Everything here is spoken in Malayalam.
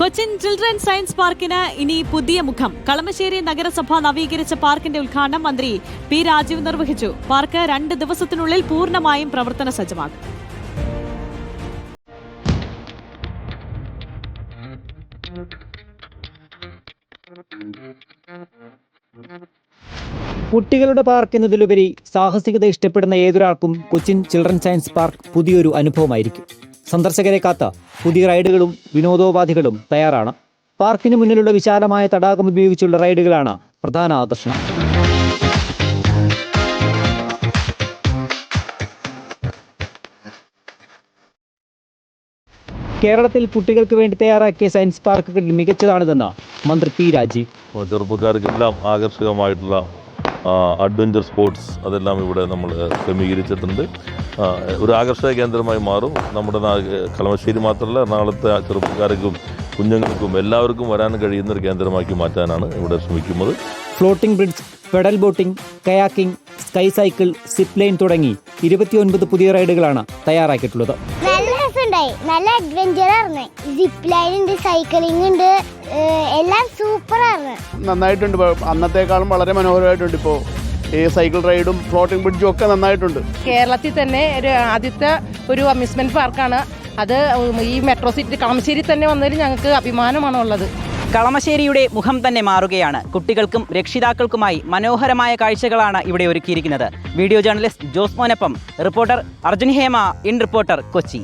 കൊച്ചിൻ ചിൽഡ്രൻ സയൻസ് പാർക്കിന് ഇനി പുതിയ മുഖം. കളമശ്ശേരി നഗരസഭ നവീകരിച്ച പാർക്കിന്റെ ഉദ്ഘാടനം മന്ത്രി പി രാജീവ് നിർവഹിച്ചു. പാർക്ക് രണ്ട് ദിവസത്തിനുള്ളിൽ പൂർണമായും പ്രവർത്തന സജ്ജമാകും കുട്ടികളുടെ പാർക്ക് എന്നതിലുപരി സാഹസികത ഇഷ്ടപ്പെടുന്ന ഏതൊരാൾക്കും കൊച്ചിൻ ചിൽഡ്രൻ സയൻസ് പാർക്ക് പുതിയൊരു അനുഭവമായിരിക്കും. സന്ദർശകരെ കാത്ത പുതിയ റൈഡുകളും വിനോദോപാധികളും തയ്യാറാണ്. പാർക്കിന് മുന്നിലുള്ള വിശാലമായ തടാകം ഉപയോഗിച്ചുള്ള റൈഡുകളാണ് പ്രധാന ആകർഷണം. കേരളത്തിൽ കുട്ടികൾക്ക് വേണ്ടി തയ്യാറാക്കിയ സയൻസ് പാർക്കുകൾ മികച്ചതാണിതെന്ന് മന്ത്രി പി രാജീവ്. ചെറുപ്പക്കാർക്കെല്ലാം ആകർഷകമായിട്ടുള്ള അഡ്വഞ്ചർ സ്പോർട്സ് അതെല്ലാം ഇവിടെ നമ്മൾ ക്രമീകരിച്ചിട്ടുണ്ട്. ഒരു ആകർഷക കേന്ദ്രമായി മാറും. നമ്മുടെ നാ- കളമശ്ശേരി മാത്രമല്ല എറണാകുളത്തെ ചെറുപ്പക്കാർക്കും കുഞ്ഞുങ്ങൾക്കും എല്ലാവർക്കും വരാൻ കഴിയുന്ന ഒരു കേന്ദ്രമാക്കി മാറ്റാനാണ് ഇവിടെ ശ്രമിക്കുന്നത്. Floating bridge pedal boating kayaking sky cycle zip line തുടങ്ങി ഇരുപത്തിയൊൻപത് പുതിയ റൈഡുകളാണ് തയ്യാറാക്കിയിട്ടുള്ളത്. നല്ല രസമുണ്ടായി. നല്ല അഡ്വഞ്ചർ ആയിരുന്നു. സിപ്പ് ലൈൻ ഉണ്ട് സൈക്ലിംഗ് ഉണ്ട് എല്ലാം സൂപ്പർ ആയിരുന്നു. നന്നായിട്ടുണ്ട്. ഇപ്പൊ അന്നത്തെക്കാളും വളരെ മനോഹരമായിട്ടുണ്ട് ഇപ്പോൾ ഈ സൈക്കിൾ റൈഡും ഫ്ലോട്ടിംഗ് ബ്രിഡ്ജും ഒക്കെ നന്നായിട്ടുണ്ട്. കേരളത്തിൽ തന്നെ ഒരു ആദ്യത്തെ ഒരു അമ്യൂസ്മെന്റ് പാർക്കാണ് അത് ഈ മെട്രോ സിറ്റി കളമശ്ശേരി തന്നെ വന്നതിൽ ഞങ്ങൾക്ക് അഭിമാനമാണ് ഉള്ളത്. കളമശ്ശേരിയുടെ മുഖം തന്നെ മാറുകയാണ്. കുട്ടികൾക്കും രക്ഷിതാക്കൾക്കുമായി മനോഹരമായ കാഴ്ചകളാണ് ഇവിടെ ഒരുക്കിയിരിക്കുന്നത്. Video journalist Jose Monappam reporter Arjun Hema in reporter Kochi.